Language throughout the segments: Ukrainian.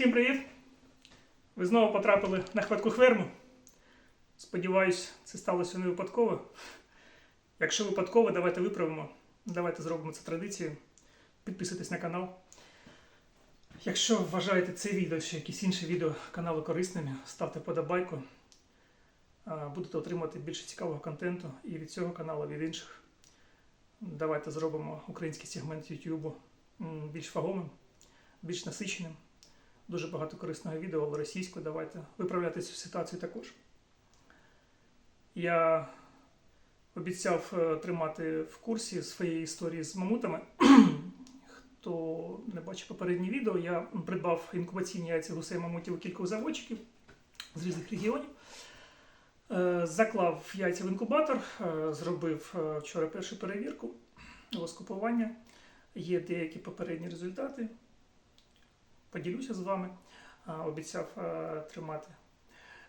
Всім привіт! Ви знову потрапили на хватку хверму. Сподіваюсь, це сталося не випадково. Якщо випадково, давайте виправимо. Давайте зробимо це традицією. Підписуйтесь на канал. Якщо вважаєте це відео чи якісь інші відео каналу корисними, ставте подобайку. Будете отримувати більше цікавого контенту і від цього каналу, і від інших. Давайте зробимо український сегмент YouTube більш вагомим, більш насиченим. Дуже багато корисного відео, але російською. Давайте виправляти цю ситуацію також. Я обіцяв е, тримати в курсі своєї історії з мамутами. Хто не бачив попереднє відео, я придбав інкубаційні яйця гусей мамутів у кількох заводчиків з різних регіонів. Е, Заклав яйця в інкубатор, е, зробив вчора першу перевірку воскупування. Є деякі попередні результати. Поділюся з вами. Обіцяв е, тримати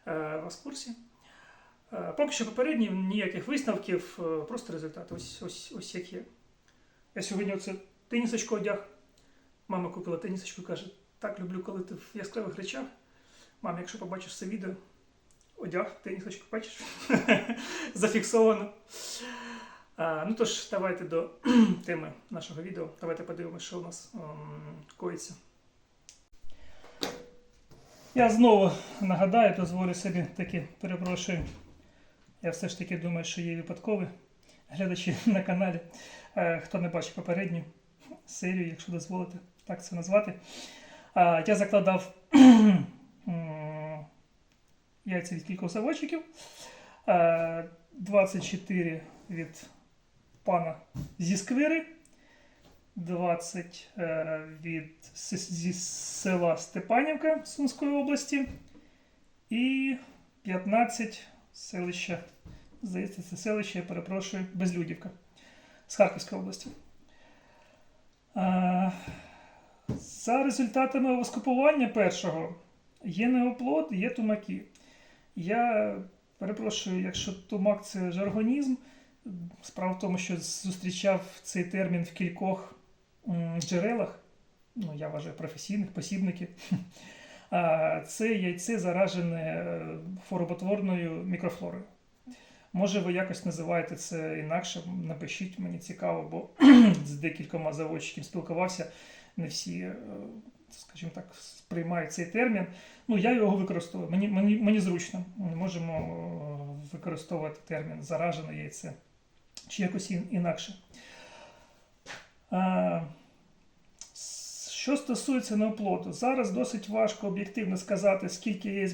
е, вас в курсі. Е, Поки що попередні ніяких висновків, просто результати. Ось, ось, ось як є. Я сьогодні оце тенісочку одяг. Мама купила тенісочку і каже: так люблю, коли ти в яскравих речах. Мам, якщо побачиш це відео, одяг, тенісочку, бачиш? Зафіксовано. А, ну тож, давайте до теми нашого відео. Давайте подивимося, що у нас ем, коїться. Я знову нагадаю, дозволю собі таки перепрошую. Я все ж таки думаю, що є випадкові глядачі на каналі. Е, Хто не бачив попередню серію, якщо дозволите так це назвати. Я закладав яйця від кількох заводчиків. Е, 24 від пана зі сквири, 20 е, від зі села Степанівка Сумської області і 15 селища, здається, це селище, я перепрошую, Безлюдівка з Харківської області. Е, За результатами воскупування першого є неоплод, є тумаки. Я перепрошую, якщо тумак це жаргонізм. Справа в тому, що зустрічав цей термін в кількох джерелах, ну, я вважаю, професійних, посібників. Це яйце заражене е, хвороботворною мікрофлорою. Може, ви якось називаєте це інакше, напишіть, мені цікаво, бо з декількома заводчиків спілкувався, не всі, е, скажімо так, сприймають цей термін. Ну, я його використовую, мені, мені, мені зручно. Ми можемо е, використовувати термін заражене яйце чи якось інакше. С- Що стосується неоплоду, зараз досить важко об'єктивно сказати, скільки яєць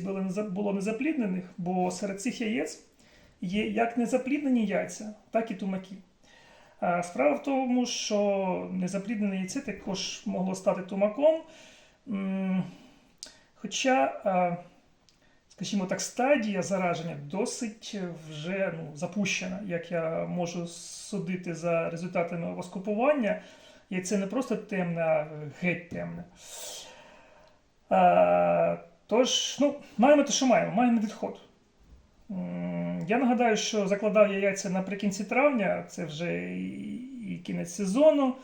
було незапліднених, бо серед цих яєць є як незапліднені яйця, так і тумаки. Справа в тому, що незапліднене яйце також могло стати тумаком. Хоча, а, скажімо так, стадія зараження досить вже ну, запущена, як я можу судити за результатами воскупування. І це не просто темне, а геть темне. А, тож, ну, маємо те, що маємо, маємо відход. Я нагадаю, що закладав я яйця наприкінці травня, це вже і, кінець сезону,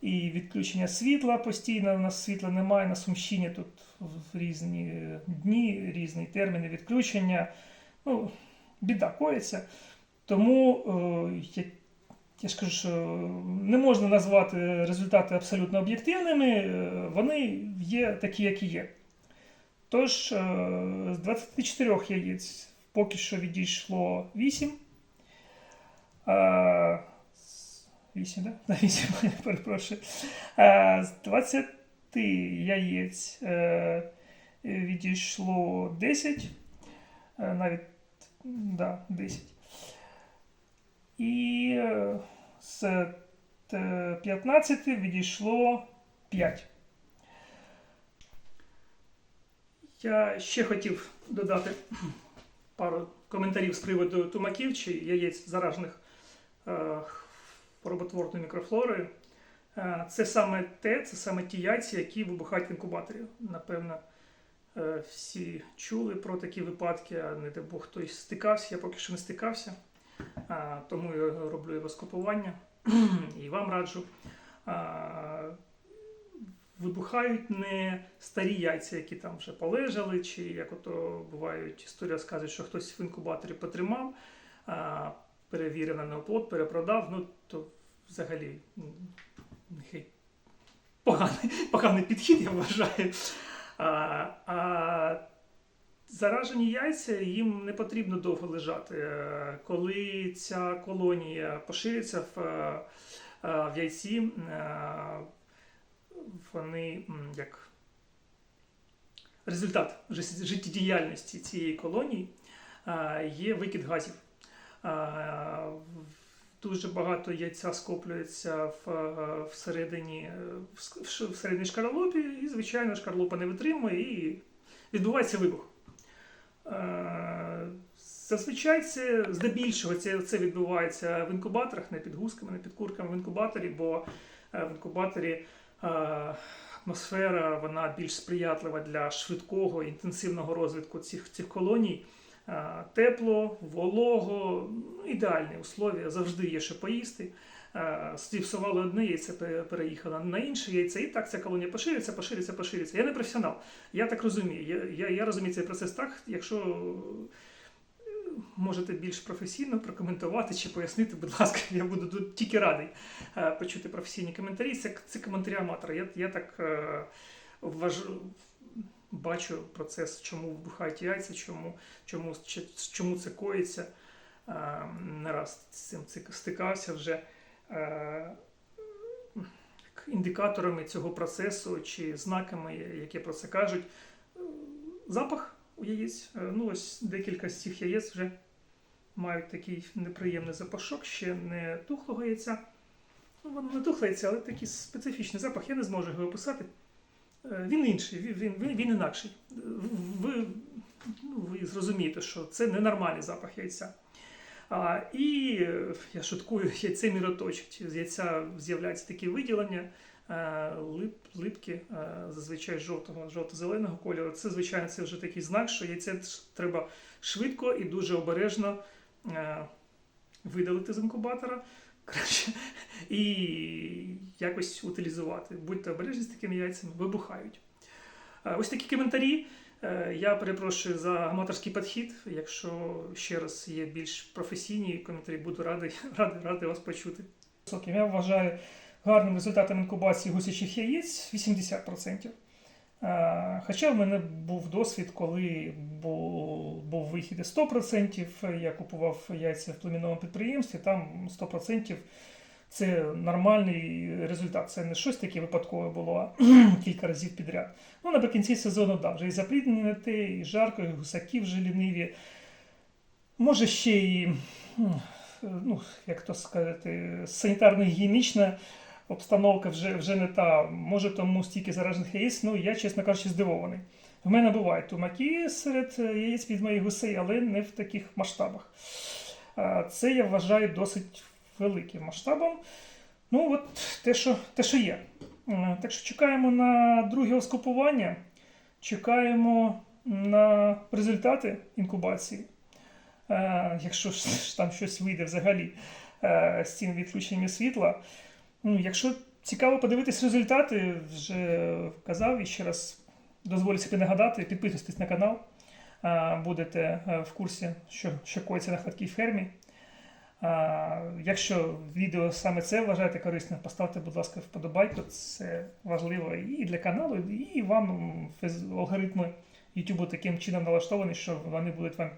і відключення світла постійно. У нас світла немає на Сумщині тут в різні дні, різні терміни відключення. Ну, біда коїться. Тому е, я, я ж що не можна назвати результати абсолютно об'єктивними, е, вони є такі, які є. Тож, е, з 24 яєць поки що відійшло 8. А, з- 8, так? Да? 8, перепрошую. А, з 20 яєць е, відійшло 10. Е, навіть да, 10. І е, з е, 15 відійшло 5. Я ще хотів додати пару коментарів з приводу тумаків чи яєць заражених роботворною мікрофлорою. Е, Це саме те, це саме ті яйця, які вибухають в інкубаторі. Напевно, е, всі чули про такі випадки, а не дай Бог хтось стикався, я поки що не стикався. Тому я роблю евоскопування і вам раджу. Вибухають не старі яйця, які там вже полежали, чи як ото бувають історії розказують, що хтось в інкубаторі потримав, перевірив на неоплод, перепродав, ну то взагалі м, нехай поганий, поганий підхід, я вважаю. А, а заражені яйця їм не потрібно довго лежати. Е, Коли ця колонія пошириться в, е, е, в яйці, вони як результат життєдіяльності цієї колонії є викид газів. Дуже багато яйця скоплюється в, е, всередині, е, в всередині шкаралупі, і, звичайно, шкарлупа не витримує і відбувається вибух. Е, Зазвичай це здебільшого це, це відбувається в інкубаторах, не під гусками, не під курками в інкубаторі, бо в інкубаторі атмосфера вона більш сприятлива для швидкого інтенсивного розвитку цих, цих колоній. Тепло, волого, ну, ідеальні условия, завжди є що поїсти. Зіпсували одне яйце, пе- переїхало на інше яйце, і так ця колонія поширюється, поширюється, поширюється. Я не професіонал, я так розумію. Я, я, я розумію цей процес так, якщо е, можете більш професійно прокоментувати чи пояснити, будь ласка, я буду тут тільки радий е, почути професійні коментарі. Це, це коментарі аматора. Я, я так е, вважаю. Бачу процес, чому вибухають яйця, чому, чому, чому це коїться. Е, Не раз з цим стикався вже е, індикаторами цього процесу чи знаками, які про це кажуть. Запах у яєць. Е, Ну, ось декілька з цих яєць вже мають такий неприємний запашок, ще не тухлого яйця. Ну, воно не тухле яйця, але такий специфічний запах, я не зможу його описати. Е, Він інший, він, він, він, інакший. Ви, ну, ви зрозумієте, що це ненормальний запах яйця. А, і е, я шуткую, яйце міроточить. З яйця з'являються такі виділення, е, лип, липки, зазвичай жовтого, жовто-зеленого кольору. Це, звичайно, це вже такий знак, що яйце треба швидко і дуже обережно видалити з інкубатора. Краще, і якось утилізувати. Будьте обережні з такими яйцями, вибухають. Е, Ось такі коментарі. Е, Я перепрошую за аматорський підхід. Якщо ще раз є більш професійні коментарі, буду радий, радий, радий вас почути. Я вважаю гарним результатом інкубації гусячих яєць 80%. Е, Хоча в мене був досвід, коли був, був вихід 100%. Я купував яйця в племінному підприємстві, там 100% це нормальний результат. Це не щось таке випадкове було а кілька разів підряд. Ну, наприкінці сезону, да, вже і запліднення не те, і жарко, і гусаки вже ліниві. Може, ще і, ну, як то сказати, санітарно-гігієнічна обстановка вже, вже не та. Може, тому стільки заражених яєць, ну, я, чесно кажучи, здивований. В мене бувають тумаки серед яєць від моїх гусей, але не в таких масштабах. Це я вважаю досить великим масштабом. Ну, от те, що, те, що є. Так що чекаємо на друге оскопування, чекаємо на результати інкубації. Якщо ж там щось вийде взагалі з цим відключенням світла. Ну, якщо цікаво подивитись результати, вже казав і ще раз дозволю собі нагадати, підписуйтесь на канал, будете е, в курсі, що, що коїться на хваткій фермі. Якщо відео саме це вважаєте корисним, поставте, будь ласка, вподобайку. Це важливо і для каналу, і вам алгоритми YouTube таким чином налаштовані, що вони будуть вам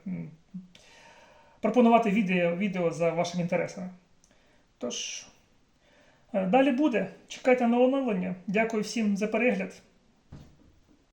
пропонувати відео, відео за вашими інтересами. Тож, е, далі буде. Чекайте на оновлення. Дякую всім за перегляд.